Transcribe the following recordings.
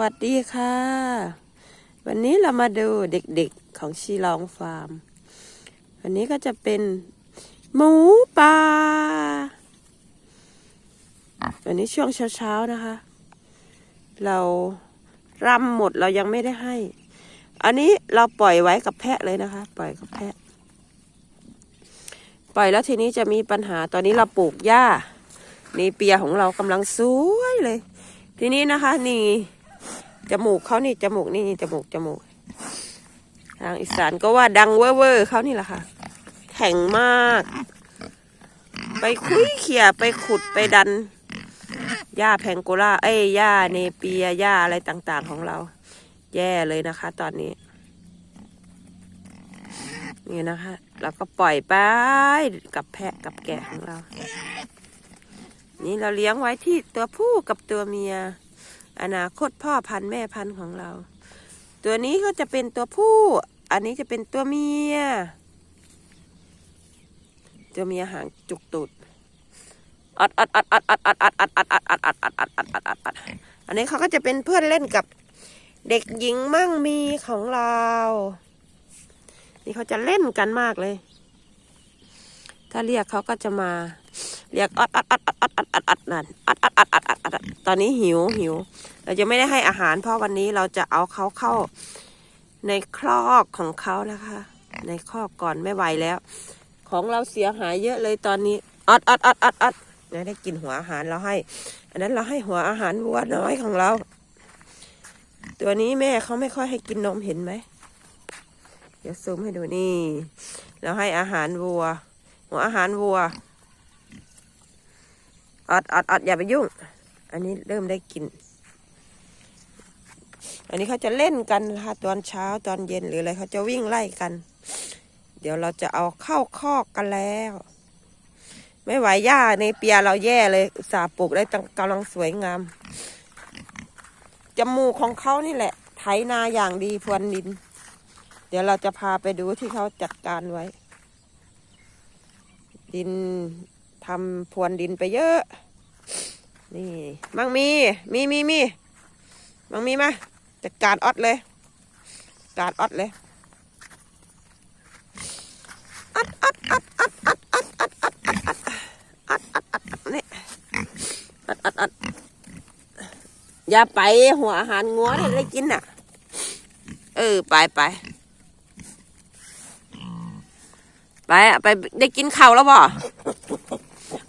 วัสดีค่ะ วันนี้เรามาดูเด็กๆของชีลองฟาร์ม วันนี้ก็จะเป็นหมูป่า วันนี้ช่วงเช้าๆนะคะ เรารำหมดเรายังไม่ได้ให้ อันนี้เราปล่อยไว้กับแพะเลยนะคะ ปล่อยกับแพะ ปล่อยแล้วทีนี้จะมีปัญหา ตอนนี้เราปลูกหญ้านี่เปียของเรากำลังสวยเลย ทีนี้นะคะ นี่ จมูกเขานี่จมูกนี่จมูกจมูก ทางอีสานก็ว่าดังเว่อร์เขานี่แหละค่ะ แข็งมาก ไปคุยเขี่ยไปขุดไปดันหญ้าแพงโกล่าเอ้ยหญ้าเนเปียหญ้าอะไรต่างๆของเรา แย่เลยนะคะ ตอนนี้ นี่นะคะ เราก็ปล่อยไปกับแพะกับแกะของเรา นี่เราเลี้ยงไว้ที่ตัวผู้กับตัวเมีย อนาคตพ่อพันธุ์แม่พันธุ์ของเรา ตัวนี้ก็จะเป็นตัวผู้ อันนี้จะเป็นตัวเมีย ตัวเมียหางจุกตูดอัดอัดอัดอัดอัดอัดอัดอัดอัดอัดอัดอัดอัดอัดอัดอัดอัดอัดอันนี้เขาก็จะเป็นเพื่อนเล่นกับเด็กหญิงมั่งมีของเรา นี่เขาจะเล่นกันมากเลย ถ้าเรียกเขาก็จะมา เรียกอัดอัดอัดอัดอัดอัดอัดอัดนั่นอัดอัดอัดอัดอัดอัดตอนนี้หิวหิว เราจะไม่ได้ให้อาหารเพราะวันนี้เราจะเอาเขาเข้าในคลอกของเขานะคะ ในคลอกก่อนไม่ไหวแล้ว ของเราเสียหายเยอะเลยตอนนี้อัดอัดอัดอัดอัดนี่ได้กินหัวอาหารเราให้ อันนั้นเราให้หัวอาหารวัวน้อยของเรา ตัวนี้แม่เขาไม่ค่อยให้กินนมเห็นไหมเดี๋ยวซูมให้ดูนี่ เราให้อาหารวัว หัวอาหารวัว อดอดอดอย่าไปยุ่ง อันนี้เริ่มได้กิน อันนี้เขาจะเล่นกันนะคะตอนเช้าตอนเย็นหรืออะไรเขาจะวิ่งไล่กัน เดี๋ยวเราจะเอาเข้าคอกกันแล้ว ไม่ไหวหญ้าในเปียเราแย่เลยอุตส่าห์ปลูกได้กำลังสวยงาม จมูกของเขานี่แหละ ไถนาอย่างดีพรวนดิน เดี๋ยวเราจะพาไปดูที่เขาจัดการไว้ ดิน ทำพรวนดินไปเยอะ นี่มังมี มีมีมีมังมีมาจัดการออดเลยการออดเลยอัดอัดอัดอัดอัดอัดอัดอัดอัดอัดอัดอัดอัดอัดนี่อัดอัดอัดอย่าไปหัวอาหารงัวได้ได้กินน่ะ เออไปไปไปอะไปได้กินข้าวแล้วบ่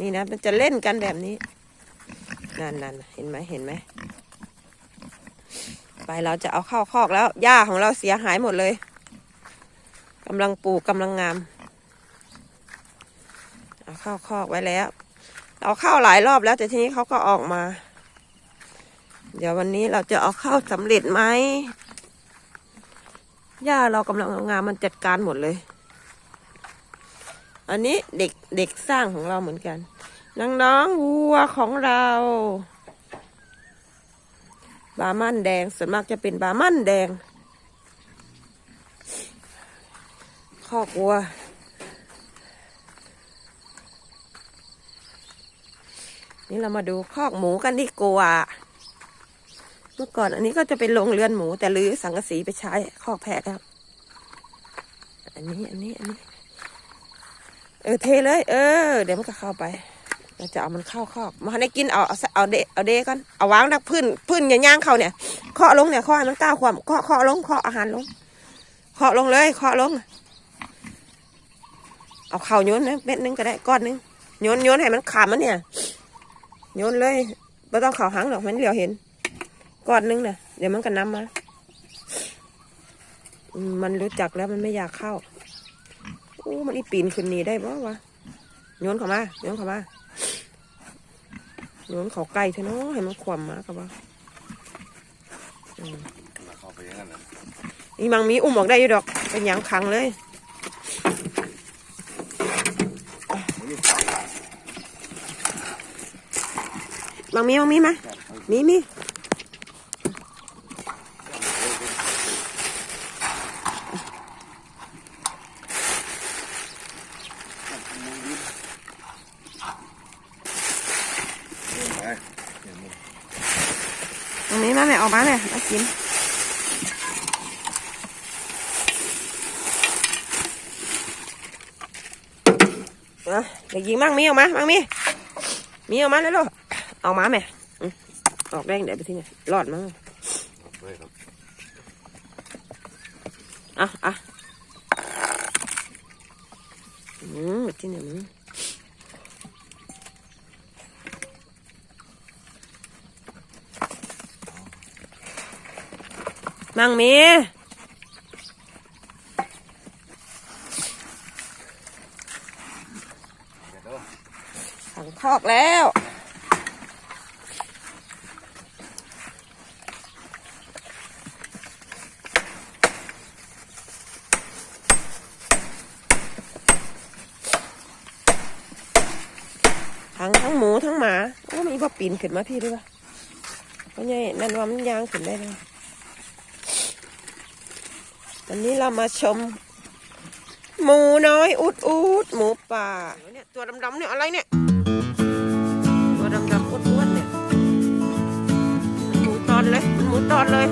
นี่นะมันจะเล่นกันแบบนี้นั่นนั่นเห็นไหมเห็นไหมไปเราจะเอาเข้าคอกแล้วหญ้าของเราเสียหายหมดเลยกำลังปลูกกำลังงาม เอาเข้าคอกไว้แล้วเอาเข้าหลายรอบแล้ว แต่ทีนี้เขาก็ออกมา เดี๋ยววันนี้เราจะเอาเข้าสำเร็จไหมหญ้าเรากำลังงามมันจัดการหมดเลย อันนี้เด็กเด็กสร้างของเราเหมือนกันน้องๆวัวของเราบามั่นแดงส่วนมากจะเป็นบามั่นแดงคอกวัว นี่เรามาดูคอกหมูกันดีกว่าเมื่อก่อนอันนี้ก็จะเป็นโรงเรือนหมูแต่รื้อสังกะสีไปใช้คอกแพะครับ อันนี้อันนี้อันนี้ เออเทเลย เออ เดี๋ยวมันก็เข้าไปเราจะเอามันเข้าคอกมาให้กินเอาเอาเอาเดเอาเดก่อนเอาวางนักพื้นพื้นอย่างย่างเขาเนี่ยเคาะลงเนี่ยเคาะมันก้าวความเคาะเคาะลงเคาะอาหารลงเคาะลงเลยเคาะลง เอาเข่าโยนนะเม็ดนึงก็ได้ก้อนนึงโยนโยนให้มันขาดมันเนี่ยโยนเลยไม่ต้องเข่าหางหรอกมันเดียวเห็นก้อนนึงน่ะเดี๋ยวมันก็นำมา มันรู้จักแล้วมันไม่อยากเข้า อู้มันอีปีนขึ้นนี่ได้บ่วะโยนเข้ามาโยนเข้ามาโยนเขาไกลเถอะเนาะให้มันขวมมากับว่าเข้าไปอย่างนั้นนะอีมังมีอุ้มออกได้อยู่ดอก เป็นหยังขังเลยมังมีมังมีมามีมีไปเห็นมั้ ยมังมีมาแม่ออกมาแม่มากินอะเด็กหญิงมังมีออกมามังมีมีออกมาเลยลูกออกมาแม่อืมออกแดงเดี๋ยวไปที่ไหนรอดมั้งไปครับอะอะอืมที่ไหนมึง มังมีถังคอกแล้วทั้งทั้งหมูทั้งหมาโอ้มีบ่ปีนขึ้นมาพี่ด้วยวะเพราะไงนั่นว่ามันยางขึ้นได้เลย วันนี้เรามาชม หมูน้อยอุดอุดหมูป่าเนี่ยตัวดำๆเนี่ยอะไรเนี่ย ตัวดำๆอ้วนๆเนี่ยหมูตอนเลยหมูตอนเลย